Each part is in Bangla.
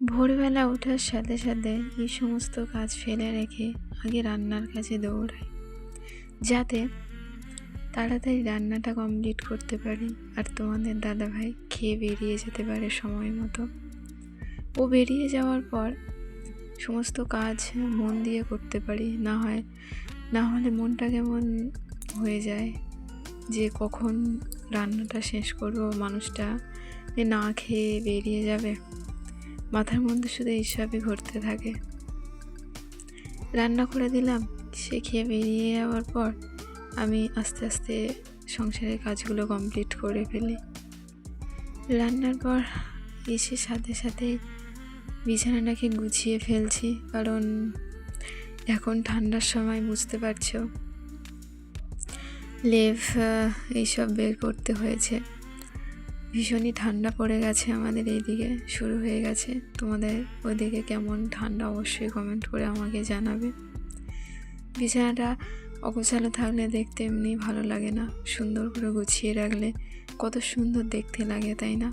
ভোরবেলা ওঠার সাথে সাথে এই সমস্ত কাজ ফেলে রেখে আগে রান্নার কাছে দৌড়াই, যাতে তাড়াতাড়ি রান্নাটা কমপ্লিট করতে পারি আর তোমাদের দাদাভাই খেয়ে বেরিয়ে যেতে পারে সময় মতো। ও বেরিয়ে যাওয়ার পর সমস্ত কাজ মন দিয়ে করতে পারি, না হয়, না হলে মনটা কেমন হয়ে যায় যে কখন রান্নাটা শেষ করব, মানুষটা না খেয়ে বেরিয়ে যাবে। মাথার মধ্যে শুধু এইসবই ঘটতে থাকে। রান্না করে দিলাম, সে খেয়ে বেরিয়ে যাওয়ার পর আমি আস্তে আস্তে সংসারের কাজগুলো কমপ্লিট করে ফেলি। রান্নার পর এসে সাথে সাথে বিছানাটাকে গুছিয়ে ফেলছি, কারণ এখন ঠান্ডার সময়, বুঝতে পারছ। লেভ এইসব বের করতে হয়েছে। ভীষণই ঠান্ডা পড়ে গেছে আমাদের এইদিকে, শুরু হয়ে গেছে। তোমাদের ওইদিকে কেমন ঠান্ডা অবশ্যই কমেন্ট করে আমাকে জানাবে। বিছানাটা অগোছালো থাকলে দেখতে এমনি ভালো লাগে না, সুন্দর করে গুছিয়ে রাখলে কত সুন্দর দেখতে লাগে, তাই না?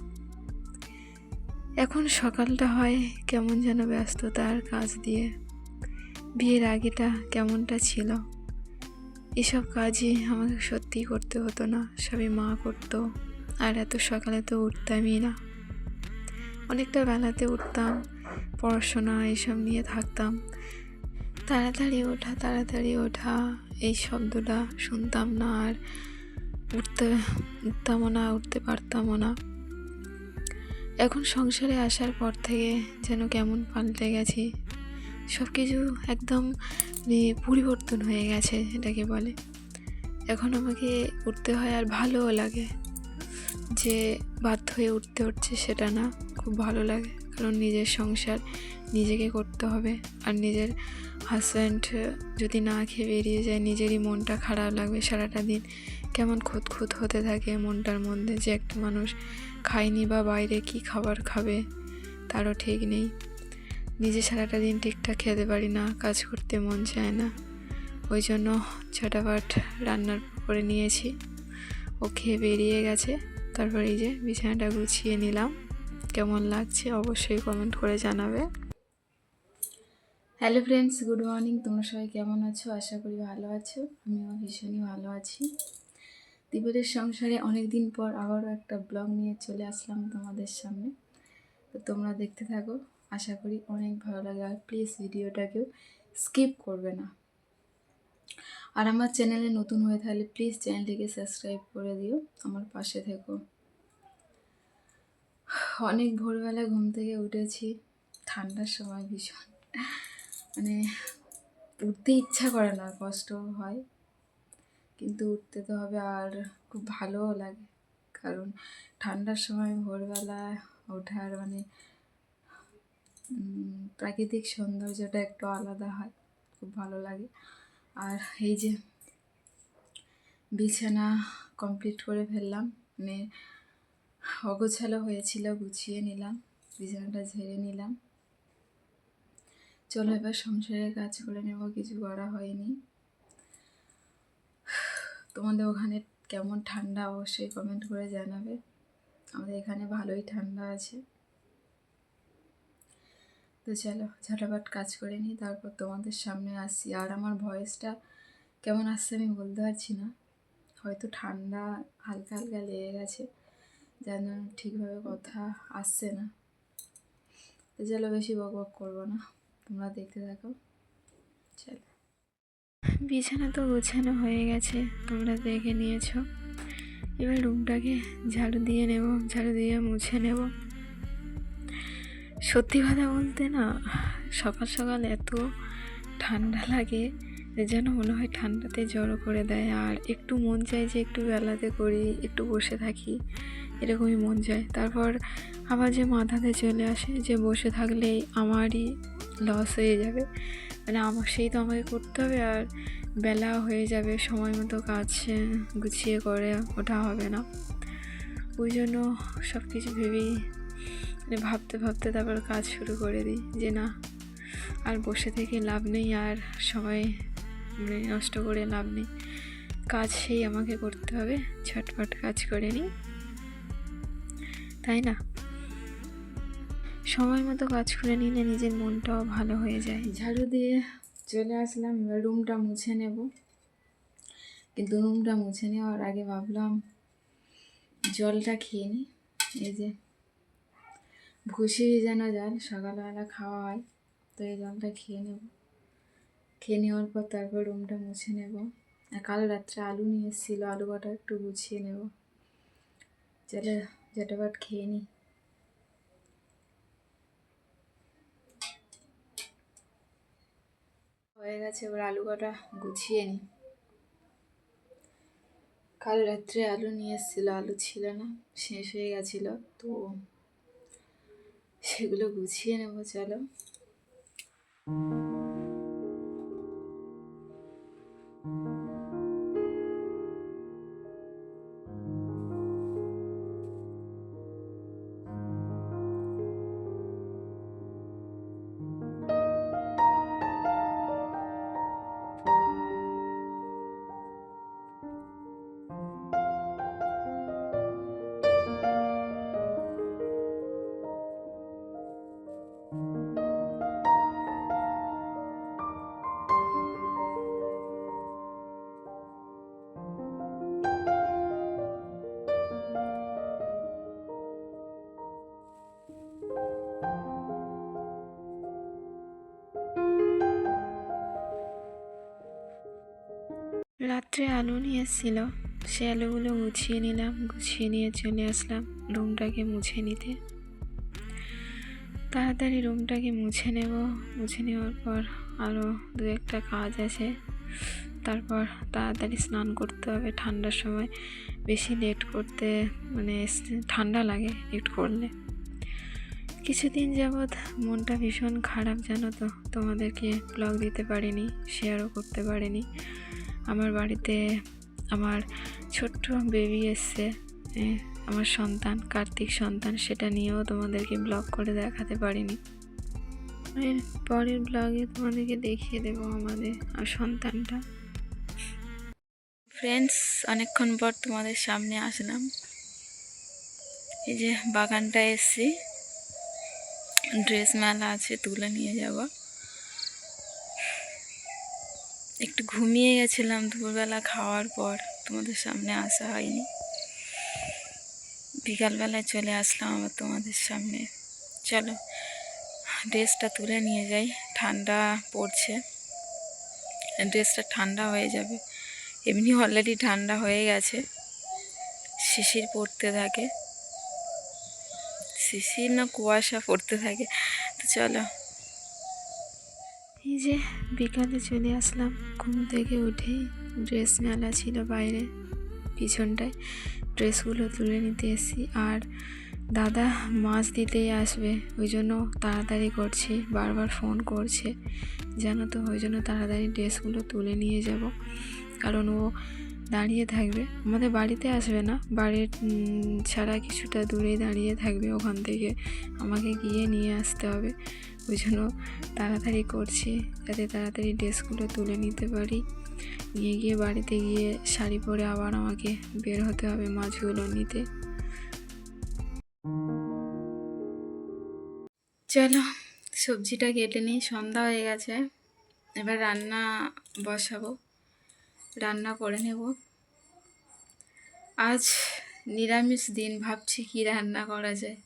এখন সকালটা হয় কেমন যেন ব্যস্ততার কাজ দিয়ে। বিয়ের আগেটা কেমনটা ছিল? এসব কাজই আমাকে সত্যিই করতে হতো না, সবই মা করতো। আর এত সকালে তো উঠতামই না। অনেকটা বেলাতে উঠতাম, পড়াশোনা এইসব নিয়ে থাকতাম। তাড়াতাড়ি ওঠা তাড়াতাড়ি ওঠা, এই শব্দটা শুনতাম না আর উঠতে, উঠতামও না, উঠতে পারতামও না। এখন সংসারে আসার পর থেকে যেন কেমন পাল্টে গেছি। সব কিছু একদম পরিবর্তন হয়ে গেছে, এটাকে বলে। এখন আমাকে উঠতে হয় আর ভালোও লাগে। যে বাধ্য হয়ে উঠতে হচ্ছে সেটা না, খুব ভালো লাগে। কারণ নিজের সংসার নিজেকে করতে হবে আর নিজের হাজব্যান্ড যদি না খেয়ে বেরিয়ে যায়, নিজেরই মনটা খারাপ লাগবে সারাটা দিন। কেমন খুঁত খুঁত হতে থাকে মনটার মধ্যে যে একটা মানুষ খায়নি বা বাইরে কি খাবার খাবে তারও ঠিক নেই। নিজে সারাটা দিন ঠিকঠাক খেতে পারি না, কাজ করতে মন চায় না। ওই জন্য ছটাফাট রান্নার করে নিয়েছি। ও খেয়ে বেরিয়ে গেছে। তারপর এই যে বিছানাটা গুছিয়ে নিলাম। কেমন লাগছে অবশ্যই কমেন্ট করে জানাবে। হ্যালো ফ্রেন্ডস গুড মর্নিং তোমরা সবাই কেমন আছো? আশা করি ভালো আছো। আমিও ভীষণই ভালো আছি। দিবরের সংসারে অনেক দিন পর আবারও একটা ব্লগ নিয়ে চলে আসলাম তোমাদের সামনে। তো তোমরা দেখতে থাকো, আশা করি অনেক ভালো লাগে আর প্লিজ ভিডিওটাকেও স্কিপ করবে না। আর আমার চ্যানেলে নতুন হয়ে থাকলে প্লিজ চ্যানেলটিকে সাবস্ক্রাইব করে দিও, আমার পাশে থেকো। অনেক ভোরবেলা ঘুম থেকে উঠেছি, ঠান্ডার সময় ভীষণ। মানে উঠতে ইচ্ছা করে না, কষ্ট হয়। কিন্তু উঠতে তো হবে আর খুব ভালোও লাগে, কারণ ঠান্ডার সময় ভোরবেলা ওঠার মানে প্রাকৃতিক সৌন্দর্যটা একটু আলাদা হয়, খুব ভালো লাগে। আর এই যে বিছানা কমপ্লিট করে ফেললাম মানে অগোছালো হয়েছিল, গুছিয়ে নিলাম, বিছানাটা ঝেড়ে নিলাম। চলো এবার সংসারের কাজ করে নেব, কিছু করা হয়নি। তোমাদের ওখানে কেমন ঠান্ডা, অবশ্যই কমেন্ট করে জানাবে। আমাদের এখানে ভালোই ঠান্ডা আছে। তো চলো ঝটাপট কাজ করে নিই, তারপর তোমাদের সামনে আসছি। আর আমার ভয়েসটা কেমন আসছে আমি বলতে পারছি না। হয়তো ঠান্ডা, হালকা হালকা লেগে গেছে জন্য ঠিকভাবে কথা আসছে না। তো চলো বেশি বক বক করব না, তোমরা দেখতে থাকো। চলো। বিছানা তো গোছানো হয়ে গেছে, তোমরা দেখে নিয়েছো। এবার রুমটাকে ঝাড়ু দিয়ে নেব, ঝাড়ু দিয়ে মুছে নেব। সত্যি কথা বলতে না, সকাল সকাল এত ঠান্ডা লাগে যেন মনে হয় ঠান্ডাতে জড়ো করে দেয়। আর একটু মন চায় যে একটু বেলাতে করি, একটু বসে থাকি, এরকমই মন চায়। তারপর আবার যে মাথাতে চলে আসে যে বসে থাকলে আমারই লস হয়ে যাবে। মানে আমার সেই তো আমাকে করতে হবে আর বেলা হয়ে যাবে, সময় মতো কাজ গুছিয়ে করে ওঠা হবে না। ওই জন্য সব কিছু ভেবেই ভাবতে ভাবতে তারপর কাজ শুরু করে দিই যে না, আর বসে থেকে লাভ নেই আর সময় মানে নষ্ট করে লাভ নেই। কাজ সেই আমাকে করতে হবে ছটফট কাজ করে নিই। তাই না? সময় মতো কাজ করে নিলে নিজের মনটাও ভালো হয়ে যায়। ঝাড়ু দিয়ে চলে আসলাম, এবার রুমটা মুছে নেব। কিন্তু রুমটা মুছে নেওয়ার আগে ভাবলাম জলটা খেয়ে নিই, এই যে ভুসি ভিজানো জল সকালবেলা খাওয়া হয়, তো এই জলটা খেয়ে নেব। খেয়ে নেওয়ার পর তারপর রুমটা মুছে নেব। আর কাল রাত্রে আলু নিয়ে এসেছিল, আলু কটা একটু গুছিয়ে নেব। চলে জটাবাট খেয়ে নিই হয়ে গেছে, এবার আলু কটা গুছিয়ে নিই কাল রাত্রে আলু নিয়ে এসেছিল, আলু ছিল না, শেষ হয়ে গেছিল, তো সেগুলো গুছিয়ে নেব চলো। রাত্রে আলু নিয়ে এসেছিল সে আলুগুলো গুছিয়ে নিলাম, গুছিয়ে নিয়ে চলে আসলাম রুমটাকে মুছে নিতে। তাড়াতাড়ি রুমটাকে মুছে নেব। মুছে নেওয়ার পর আরও দু একটা কাজ আছে। তারপর তাড়াতাড়ি স্নান করতে হবে। ঠান্ডার সময় বেশি লেট করতে মানে ঠান্ডা লাগে লেট করলে। কিছুদিন যাবৎ মনটা ভীষণ খারাপ জানো তো? তোমাদেরকে ব্লগ দিতে পারিনি শেয়ারও করতে পারিনি। আমার বাড়িতে আমার ছোট্ট বেবি এসছে আমার সন্তান, কার্তিক সন্তান, সেটা নিয়েও তোমাদেরকে ব্লগ করে দেখাতে পারিনি। পরের ব্লগে তোমাদেরকে দেখিয়ে দেবো আমাদের আর সন্তানটা। ফ্রেন্ডস অনেকক্ষণ পর তোমাদের সামনে আসলাম। এই যে বাগানটা এসছি। ড্রেস মেলা আছে, তুলে নিয়ে যাব একটু ঘুমিয়ে গেছিলাম দুপুরবেলা খাওয়ার পর। তোমাদের সামনে আসা হয়নি। বিকালবেলায় চলে আসলাম আবার তোমাদের সামনে। চলো, ড্রেসটা তুলে নিয়ে যাই। ঠান্ডা পড়ছে। ড্রেসটা ঠান্ডা হয়ে যাবে। এমনি অলরেডি ঠান্ডা হয়ে গেছে। শিশির পড়তে থাকে। শিশির না কুয়াশা পড়তে থাকে। তো চলো যে বিকালে চলে আসলাম, ঘুম থেকে উঠেই ড্রেস মেলা ছিল বাইরে। পিছনটায় ড্রেসগুলো তুলে নিতে এসেছি। আর দাদা মাছ দিতেই আসবে, ওই জন্য তাড়াতাড়ি করছি, বারবার ফোন করছে। জানো তো, ওই জন্য তাড়াতাড়ি ড্রেসগুলো তুলে নিয়ে যাব। কারণ ও দাঁড়িয়ে থাকবে। আমাদের বাড়িতে আসবে না। বাড়ির ছাড়া কিছুটা দূরেই দাঁড়িয়ে থাকবে। ওখান থেকে আমাকে গিয়ে নিয়ে আসতে হবে। ওই জন্য তাড়াতাড়ি করছি যাতে তাড়াতাড়ি ড্রেসগুলো তুলে নিতে পারি। নিয়ে গিয়ে বাড়িতে গিয়ে শাড়ি পরে আবার আমাকে বের হতে হবে মাছগুলো নিতে। চলো, সবজিটা কেটে নিই। সন্ধ্যা হয়ে গেছে। এবার রান্না বসাবো। রান্না করে নেব। আজ নিরামিষ দিন, ভাবছি কি রান্না করা যায়।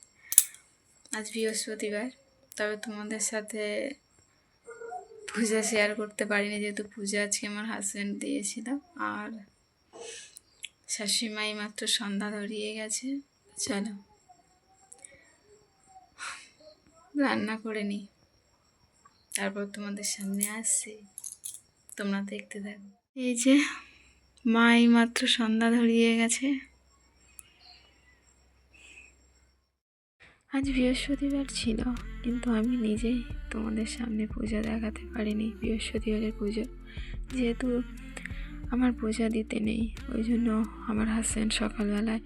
আজ বৃহস্পতিবার, তবে তোমাদের সাথে পূজা শেয়ার করতে পারিনি, যেহেতু পূজা আজকে আমার হাজব্যান্ড দিয়েছিল। আর শাশুড়িমাই মাত্র সন্ধ্যা ধরিয়ে গেছে। চলো, রান্না করে নিই তারপর তোমাদের সামনে আসছি। তোমরা দেখতে থাকো। এই যে মা মাত্র সন্ধ্যা ধরিয়ে গেছে। আজ বৃহস্পতিবার ছিল, কিন্তু আমি নিজেই তোমাদের সামনে পূজা দেখাতে পারিনি, বৃহস্পতিবারের পুজো। যেহেতু আমার পূজা দিতে নেই, ওই জন্য আমার হাজব্যান্ড সকালবেলায়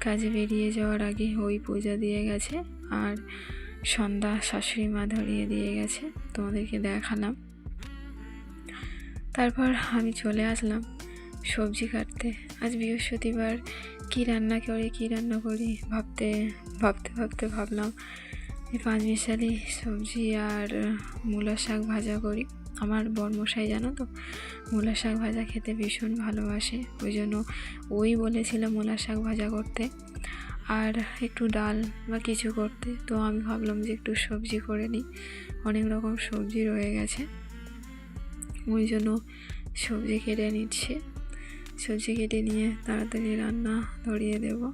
কাজে বেরিয়ে যাওয়ার আগে ওই পূজা দিয়ে গেছে, আর সন্ধ্যা শাশুড়ি মা ধরিয়ে দিয়ে গেছে। তোমাদেরকে দেখালাম। তারপর আমি চলে আসলাম সবজি কাটতে। আজ বৃহস্পতিবার, কী রান্না করি, কী রান্না করি ভাবতে ভাবতে ভাবতে ভাবলাম এই পাঁচমিশালি সবজি আর মূলা শাক ভাজা করি। আমার বরমশাই জানো তো, মূলা শাক ভাজা খেতে ভীষণ ভালোবাসে। ওই জন্য ওই বলেছিল মূলা শাক ভাজা করতে আর একটু ডাল বা কিছু করতে। তো আমি ভাবলাম যে একটু সবজি করে নিই। অনেক রকম সবজি রয়ে গেছে। ওই জন্য সবজি কেটে নিচ্ছে। সবজি কেটে নিয়ে তাড়াতাড়ি রান্না ধরিয়ে দেব।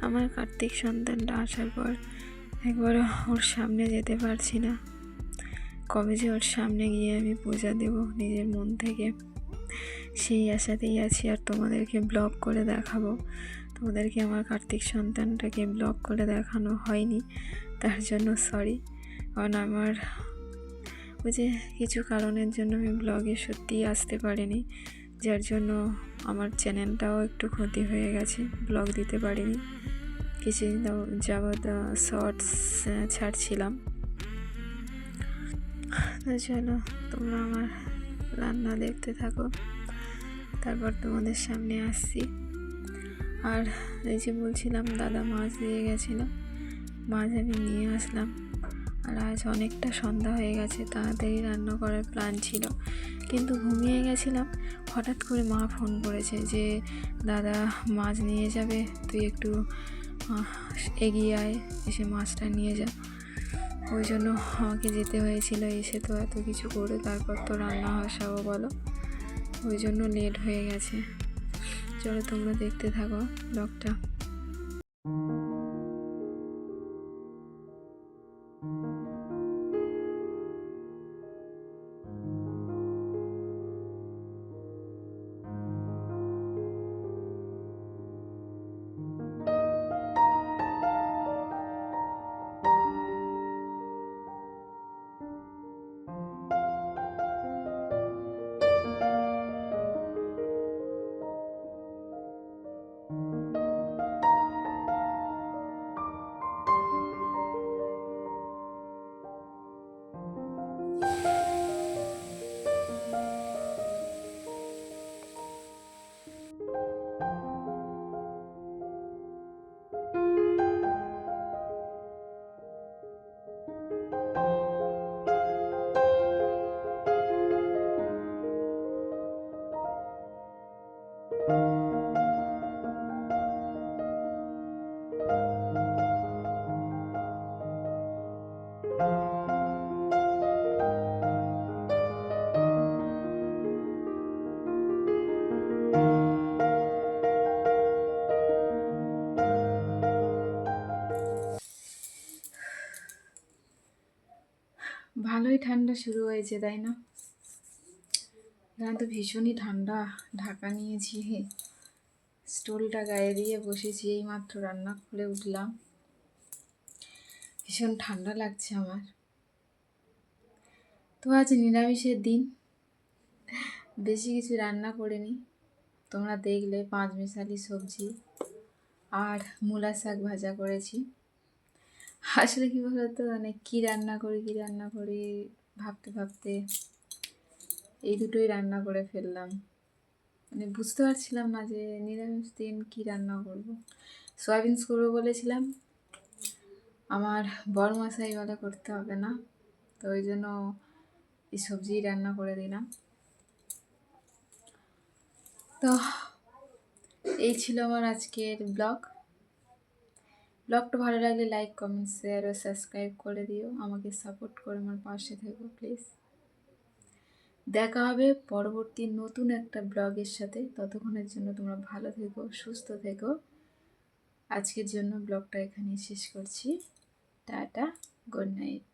আমার কার্তিক সন্তানটা আসার পর একবার ওর সামনে যেতে পারছি না। কবে যে ওর সামনে গিয়ে আমি পূজা দেব নিজের মন থেকে, সেই আশাতেই আছি আর তোমাদেরকে ব্লগ করে দেখাবো। তোমাদেরকে আমার কার্তিক সন্তানটাকে ব্লগ করে দেখানো হয়নি, তার জন্য সরি কারণ আমার ওই যে কিছু কারণের জন্য আমি ব্লগে সত্যিই আসতে পারিনি। যার জন্য আমার চ্যানেলটাও একটু ক্ষতি হয়ে গেছে ব্লগ দিতে পারিনি। কিছুদিন যাবৎ শর্টস ছাড়ছিলাম। তো চলো, তোমরা আমার রান্না দেখতে থাকো। তারপর তোমাদের সামনে আসছি। আর এই যে বলছিলাম, দাদা মাছ দিয়ে গেছিল। মাছ আমি নিয়ে আসলাম। আর আজ অনেকটা সন্ধ্যা হয়ে গেছে, তাড়াতাড়ি রান্না করার প্ল্যান ছিল। কিন্তু ঘুমিয়ে গেছিলাম, হঠাৎ করে মা ফোন করেছে যে, দাদা, মাছ নিয়ে যাবে, তুই একটু এগিয়ে আয়, এসে মাছটা নিয়ে যা। ওই জন্য আমাকে যেতে হয়েছিল, এসে তো এত কিছু করে তারপর তো রান্না বসাবো বলো। ওই জন্য লেট হয়ে গেছে। চলো তোমরা দেখতে থাকো ব্লগটা ভালোই ঠান্ডা শুরু হয়েছে, তাই না? এখানে তো ভীষণই ঠান্ডা। ঢাকা নিয়েছি। স্টোলটা গায়ে দিয়ে বসেছি এই মাত্র রান্না করে উঠলাম। ভীষণ ঠান্ডা লাগছে আমার। তো আজ নিরামিষের দিন। বেশি কিছু রান্না করিনি। তোমরা দেখলে পাঁচ মিশালি সবজি আর মূলা শাক ভাজা করেছি। আসলে কী বলতো? মানে কী রান্না করি, কী রান্না করি ভাবতে ভাবতে এই দুটোই রান্না করে ফেললাম। মানে বুঝতে পারছিলাম না যে নিরামিষ দিন কী রান্না করব। সয়াবিনস করব বলেছিলাম। আমার মশাই বলে করতে হবে না। তো ওই জন্য এই সবজি রান্না করে দিলাম। তো এই ছিল আমার আজকের ব্লগ। ব্লগটা ভালো লাগলে লাইক, কমেন্ট শেয়ার ও সাবস্ক্রাইব করে দিও। আমাকে সাপোর্ট করে আমার পাশে থেকো প্লিজ দেখা হবে পরবর্তী নতুন একটা ব্লগের সাথে। ততক্ষণের জন্য তোমরা ভালো থেকো, সুস্থ থেকো। আজকের জন্য ব্লগটা এখানেই শেষ করছি। Tata good night